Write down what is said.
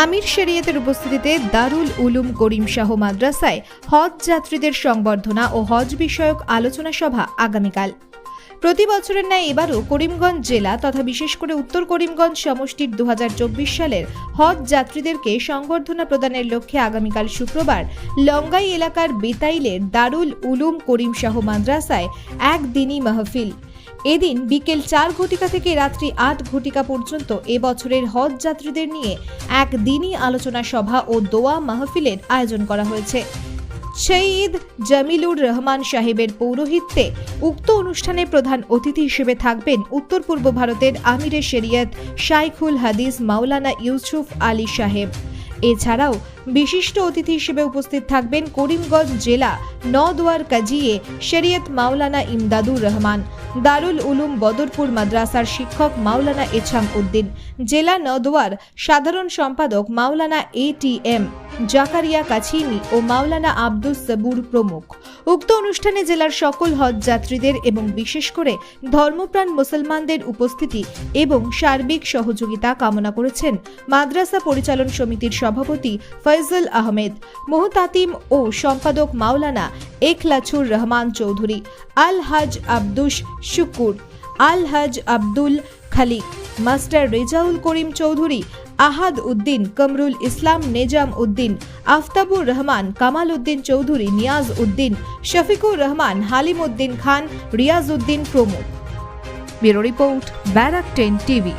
আমির শরিয়তের উপস্থিতিতে দারুল উলুম করিম শাহ মাদ্রাসায় হজ যাত্রীদের সংবর্ধনা ও হজ বিষয়ক আলোচনা সভা আগামীকাল। প্রতি বছরের ন্যায় এবারও করিমগঞ্জ জেলা তথা বিশেষ করে উত্তর করিমগঞ্জ সমষ্টির দু হাজার চব্বিশ সালের হজ যাত্রীদেরকে সংবর্ধনা প্রদানের লক্ষ্যে আগামীকাল শুক্রবার লঙ্গাই এলাকার বেতাইলের দারুল উলুম করিম শাহ মাদ্রাসায় একদিনই মাহফিল। এদিন বিকেল চার ঘটিকা থেকে রাত্রি আট ঘটিকা পর্যন্ত এবছরের হজ যাত্রীদের নিয়ে এক দিনই আলোচনা সভা ও দোয়া মাহফিলের আয়োজন করা হয়েছে। শহীদ জামিলুর রহমান সাহেবের পৌরোহিত্যে উক্ত অনুষ্ঠানে প্রধান অতিথি হিসেবে থাকবেন উত্তর পূর্ব ভারতের আমিরে শেরিয়ত শাইখুল হাদিস মাওলানা ইউসুফ আলী সাহেব। এছাড়াও বিশিষ্ট অতিথি হিসেবে উপস্থিত থাকবেন করিমগঞ্জ জেলা নদুয়ার কাজিয়ে শরিয়ত মাওলানা ইমদাদুর রহমান। দারুল উলুম বদরপুর মাদ্রাসার শিক্ষক মাওলানা এছাম উদ্দিন, জেলা নদওয়ার সাধারণ সম্পাদক মাওলানা A T M, Zakaria Qasimi ও মাওলানা আব্দুস সাবুর প্রমুখ। উক্ত অনুষ্ঠানে জেলার সকল হজ যাত্রীদের এবং বিশেষ করে ধর্মপ্রাণ মুসলমানদের উপস্থিতি এবং সার্বিক সহযোগিতা কামনা করেছেন মাদ্রাসা পরিচালন সমিতির সভাপতি ফয়জল আহমেদ, মোহতাতিম ও সম্পাদক মাওলানা একলাছুর রহমান চৌধুরী, আল হাজ আব্দুস শুকুর। আল হাজ আব্দুল খালিক, মাস্টার রেজাউল করিম চৌধুরী, আহাদ উদ্দিন, কমরুল ইসলাম, নেজাম উদ্দিন, আফতাবুর রহমান, কামাল উদ্দিন চৌধুরী, নিয়াজ উদ্দিন, শফিকুর রহমান, হালিম উদ্দিন খান, রিয়াজ উদ্দিন প্রমুখ। Bureau report Barak ten TV.